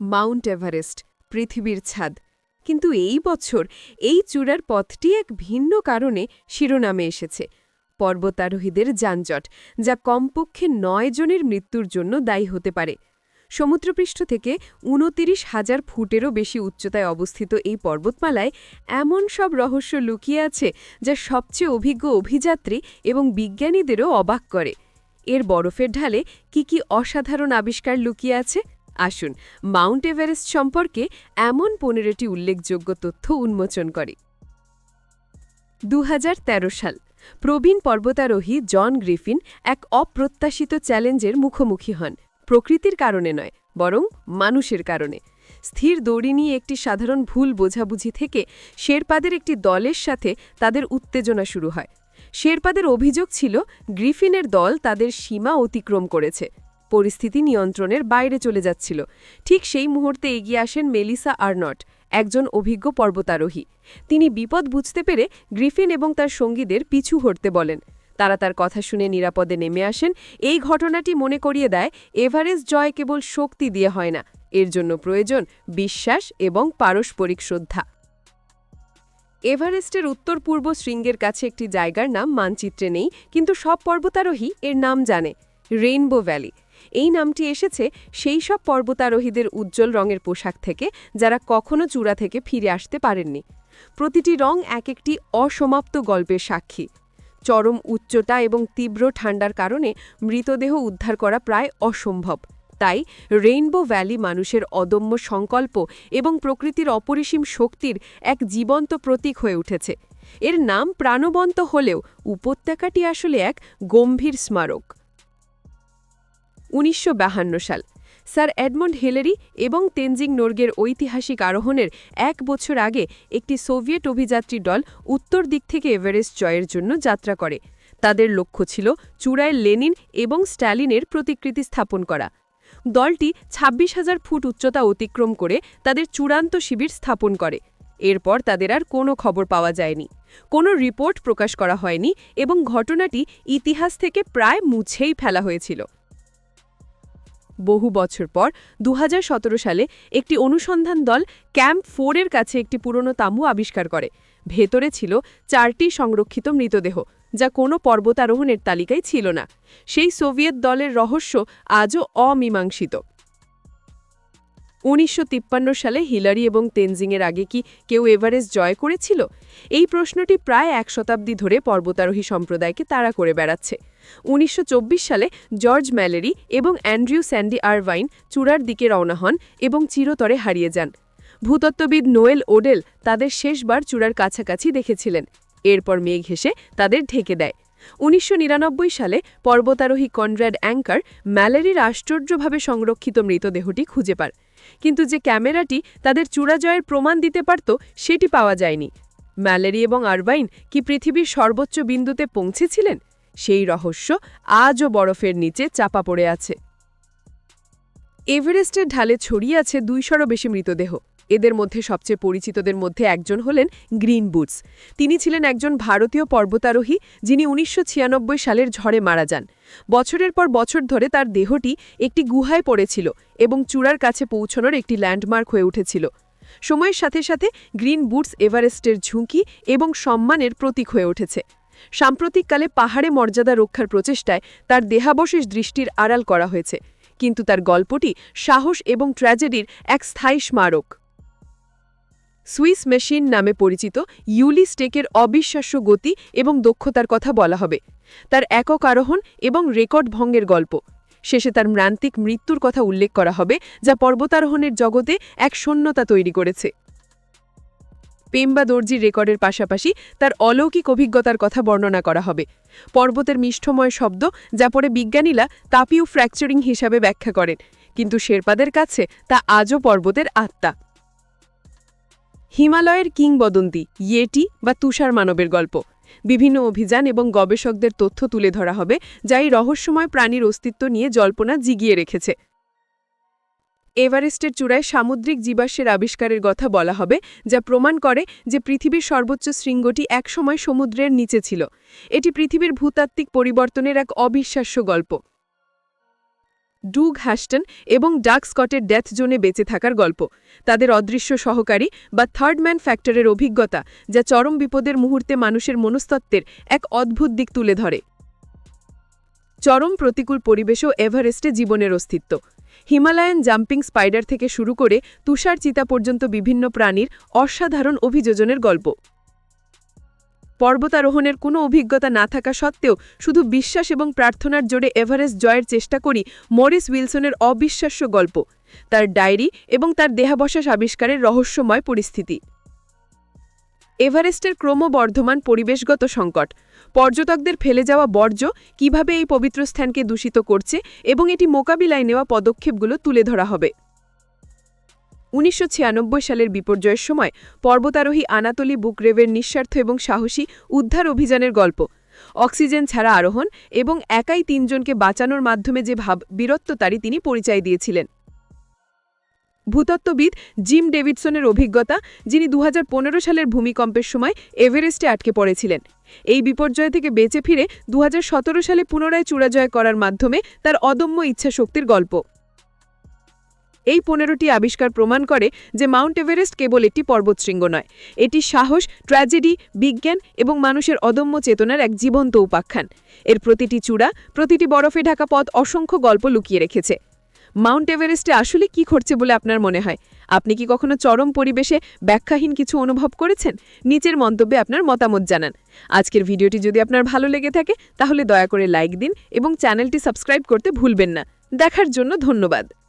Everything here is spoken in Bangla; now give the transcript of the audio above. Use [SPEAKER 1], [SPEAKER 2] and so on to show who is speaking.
[SPEAKER 1] মাউন্ট এভারেস্ট, পৃথিবীর ছাদ। কিন্তু এই বছর এই চূড়ার পথটি এক ভিন্ন কারণে শিরোনামে এসেছে। পর্বতারোহীদের যানজট, যা কমপক্ষে নয় জনের মৃত্যুর জন্য দায়ী হতে পারে। সমুদ্রপৃষ্ঠ থেকে উনতিরিশ হাজার ফুটেরও বেশি উচ্চতায় অবস্থিত এই পর্বতমালায় এমন সব রহস্য লুকিয়ে আছে যা সবচেয়ে অভিজ্ঞ অভিযাত্রী এবং বিজ্ঞানীদেরও অবাক করে। এর বরফের ঢালে কি কি অসাধারণ আবিষ্কার লুকিয়ে আছে? আসুন, মাউন্ট এভারেস্ট সম্পর্কে এমন পনেরোটি উল্লেখযোগ্য তথ্য উন্মোচন করে। দু হাজার তেরো সাল, প্রবীণ পর্বতারোহী জন গ্রিফিন এক অপ্রত্যাশিত চ্যালেঞ্জের মুখোমুখি হন, প্রকৃতির কারণে নয়, বরং মানুষের কারণে। স্থির দড়ি নিয়ে একটি সাধারণ ভুল বোঝাবুঝি থেকে শেরপাদের একটি দলের সাথে তাদের উত্তেজনা শুরু হয়। শেরপাদের অভিযোগ ছিল, গ্রিফিনের দল তাদের সীমা অতিক্রম করেছে। পরিস্থিতি নিয়ন্ত্রণের বাইরে চলে যাচ্ছিল। ঠিক সেই মুহূর্তে এগিয়ে আসেন মেলিসা আর্নট, একজন অভিজ্ঞ পর্বতারোহী। তিনি বিপদ বুঝতে পেরে গ্রিফিন এবং তার সঙ্গীদের পিছু হটতে বলেন। তারা তার কথা শুনে নিরাপদে নেমে আসেন। এই ঘটনাটি মনে করিয়ে দেয়, এভারেস্ট জয় কেবল শক্তি দিয়ে হয় না। এর জন্য প্রয়োজন বিশ্বাস এবং পারস্পরিক শ্রদ্ধা। এভারেস্টের উত্তর পূর্ব শৃঙ্গের কাছে একটি জায়গার নাম মানচিত্রে নেই, কিন্তু সব পর্বতারোহী এর নাম জানে। Rainbow valley. এই নামটি এসেছে সেই সব পর্বতারোহীদের উজ্জ্বল রঙের পোশাক থেকে, যারা কখনো চূড়া থেকে ফিরে আসতে পারেননি। প্রতিটি রং এক একটি অসমাপ্ত গল্পের সাক্ষী। চরম উচ্চতা এবং তীব্র ঠান্ডার কারণে মৃতদেহ উদ্ধার করা প্রায় অসম্ভব। তাই রেইনবো ভ্যালি মানুষের অদম্য সংকল্প এবং প্রকৃতির অপরিসীম শক্তির এক জীবন্ত প্রতীক হয়ে উঠেছে। এর নাম প্রাণবন্ত হলেও উপত্যকাটি আসলে এক গম্ভীর স্মারক। উনিশশো সাল। স্যার এডমন্ড হিলারি এবং তেনজিং নোর্গের ঐতিহাসিক আরোহণের এক বছর আগে একটি সোভিয়েট অভিযাত্রী দল উত্তর দিক থেকে এভারেস্ট জয়ের জন্য যাত্রা করে। তাদের লক্ষ্য ছিল চূড়ায় লেনিন এবং স্ট্যালিনের প্রতিকৃতি স্থাপন করা। দলটি ২৬ হাজার ফুট উচ্চতা অতিক্রম করে তাদের চূড়ান্ত শিবির স্থাপন করে। এরপর তাদের আর কোনো খবর পাওয়া যায়নি। কোনো রিপোর্ট প্রকাশ করা হয়নি এবং ঘটনাটি ইতিহাস থেকে প্রায় মুছেই ফেলা হয়েছিল। বহু বছর পর দু হাজার সতেরো সালে একটি অনুসন্ধান দল ক্যাম্প ফোরের কাছে একটি পুরনো তাঁবু আবিষ্কার করে। ভেতরে ছিল চারটি সংরক্ষিত মৃতদেহ, যা কোনো পর্বতারোহণের তালিকায় ছিল না। সেই সোভিয়েত দলের রহস্য আজও অমীমাংসিত। উনিশশো তিপ্পান্ন সালে হিলারি এবং তেনজিংয়ের আগে কি কেউ এভারেস্ট জয় করেছিল? এই প্রশ্নটি প্রায় এক শতাব্দী ধরে পর্বতারোহী সম্প্রদায়কে তাড়া করে বেড়াচ্ছে। উনিশশো চব্বিশ সালে জর্জ ম্যালেরি এবং অ্যান্ড্রিউ স্যান্ডি আরভাইন চূড়ার দিকে রওনা হন এবং চিরতরে হারিয়ে যান। ভূতত্ত্ববিদ নোয়েল ওডেল তাদের শেষবার চূড়ার কাছাকাছি দেখেছিলেন। এরপর মেঘ হেসে তাদের ঢেকে দেয়। উনিশশো নিরানব্বই সালে পর্বতারোহী কনরাড অ্যাঙ্কার ম্যালেরির আশ্চর্যভাবে সংরক্ষিত মৃতদেহটি খুঁজে পার কিন্তু যে ক্যামেরাটি তাদের চূড়াজয়ের প্রমাণ দিতে পারত, সেটি পাওয়া যায়নি। ম্যালেরি এবং আরবাইন কি পৃথিবীর সর্বোচ্চ বিন্দুতে পৌঁছেছিলেন? সেই রহস্য আজও বরফের নিচে চাপা পড়ে আছে। এভারেস্টের ঢালে ছড়িয়ে আছে দুইশোরও বেশি মৃতদেহ। এদের মধ্যে সবচেয়ে পরিচিতদের মধ্যে একজন হলেন গ্রিন বুটস। তিনি ছিলেন একজন ভারতীয় পর্বতারোহী যিনি উনিশশো ছিয়ানব্বই সালের ঝড়ে মারা যান। বছরের পর বছর ধরে তার দেহটি একটি গুহায় পড়েছিল এবং চূড়ার কাছে পৌঁছানোর একটি ল্যান্ডমার্ক হয়ে উঠেছিল। সময়ের সাথে সাথে গ্রিন বুটস এভারেস্টের ঝুঁকি এবং সম্মানের প্রতীক হয়ে উঠেছে। সাম্প্রতিককালে পাহাড়ে মর্যাদা রক্ষার প্রচেষ্টায় তার দেহাবশেষ দৃষ্টির আড়াল করা হয়েছে, কিন্তু তার গল্পটি সাহস এবং ট্র্যাজেডির এক স্থায়ী স্মারক। সুইস মেশিন নামে পরিচিত ইউলি স্টেকের অবিশ্বাস্য গতি এবং দক্ষতার কথা বলা হবে। তার একক আরোহণ এবং রেকর্ড ভঙ্গের গল্প। শেষে তার ম্রান্তিক মৃত্যুর কথা উল্লেখ করা হবে, যা পর্বতারোহণের জগতে এক শূন্যতা তৈরি করেছে। পেম্বা দর্জির রেকর্ডের পাশাপাশি তার অলৌকিক অভিজ্ঞতার কথা বর্ণনা করা হবে। পর্বতের মিষ্ঠময় শব্দ যা পরে বিজ্ঞানীরা তাপিউ ফ্র্যাকচারিং হিসাবে ব্যাখ্যা করেন, কিন্তু শেরপাদের কাছে তা আজও পর্বতের আত্মা। হিমালয়ের কিংবদন্তি, ইয়েটি বা তুষার মানবের গল্প। বিভিন্ন অভিযান এবং গবেষকদের তথ্য তুলে ধরা হবে, যা এই রহস্যময় প্রাণীর অস্তিত্ব নিয়ে জল্পনা জিগিয়ে রেখেছে। এভারেস্টের চূড়ায় সামুদ্রিক জীবাশ্মের আবিষ্কারের কথা বলা হবে, যা প্রমাণ করে যে পৃথিবীর সর্বোচ্চ শৃঙ্গটি একসময় সমুদ্রের নিচে ছিল। এটি পৃথিবীর ভূতাত্ত্বিক পরিবর্তনের এক অবিশ্বাস্য গল্প। ডুগ হ্যাস্টন এবং ডাক স্কটের ডেথ জোনে বেঁচে থাকার গল্প। তাদের অদৃশ্য সহকারী বা থার্ড ম্যান ফ্যাক্টরের অভিজ্ঞতা, যা চরম বিপদের মুহূর্তে মানুষের মনস্তত্ত্বের এক অদ্ভুত দিক তুলে ধরে। চরম প্রতিকূল পরিবেশও এভারেস্টে জীবনের অস্তিত্ব। হিমালয়ান জাম্পিং স্পাইডার থেকে শুরু করে তুষার চিতা পর্যন্ত বিভিন্ন প্রাণীর অসাধারণ অভিযোজনের গল্প। পর্বতারোহণের কোনো অভিজ্ঞতা না থাকা সত্ত্বেও শুধু বিশ্বাস এবং প্রার্থনার জোরে এভারেস্ট জয়ের চেষ্টা করি মরিস উইলসনের অবিশ্বাস্য গল্প, তার ডায়েরি এবং তার দেহাবশেষ আবিষ্কারের রহস্যময় পরিস্থিতি। এভারেস্টের ক্রমবর্ধমান পরিবেশগত সংকট পর্যটকদের ফেলে যাওয়া বর্জ্য কীভাবে এই পবিত্র স্থানকে দূষিত করছে এবং এটি মোকাবিলায় নেওয়া পদক্ষেপগুলো তুলে ধরা হবে। উনিশশো ছিয়ানব্বই সালের বিপর্যয়ের সময় পর্বতারোহী আনাতলি বুকরেভের নিঃস্বার্থ এবং সাহসী উদ্ধার অভিযানের গল্প। অক্সিজেন ছাড়া আরোহণ এবং একাই তিনজনকে বাঁচানোর মাধ্যমে যে ভাব বীরত্বতারই তিনি পরিচয় দিয়েছিলেন। ভূতত্ত্ববিদ জিম ডেভিডসনের অভিজ্ঞতা, যিনি দু হাজার পনেরো সালের ভূমিকম্পের সময় এভারেস্টে আটকে পড়েছিলেন। এই বিপর্যয় থেকে বেঁচে ফিরে দু হাজার সতেরো সালে পুনরায় চূড়াজয় করার মাধ্যমে তার অদম্য ইচ্ছাশক্তির গল্প। এই পনেরোটি আবিষ্কার প্রমাণ করে যে মাউন্ট এভারেস্ট কেবল একটি পর্বতশৃঙ্গ নয়, এটি সাহস, ট্র্যাজেডি, বিজ্ঞান এবং মানুষের অদম্য চেতনার এক জীবন্ত উপাখ্যান। এর প্রতিটি চূড়া, প্রতিটি বরফে ঢাকা পথ অসংখ্য গল্প লুকিয়ে রেখেছে। মাউন্ট এভারেস্টে আসলে কি ঘটছে বলে আপনার মনে হয়? আপনি কি কখনো চরম পরিবেশে ব্যাখ্যাহীন কিছু অনুভব করেছেন? নিচের মন্তব্যে আপনার মতামত জানান। আজকের ভিডিওটি যদি আপনার ভালো লেগে থাকে, তাহলে দয়া করে লাইক দিন এবং চ্যানেলটি সাবস্ক্রাইব করতে ভুলবেন না। দেখার জন্য ধন্যবাদ।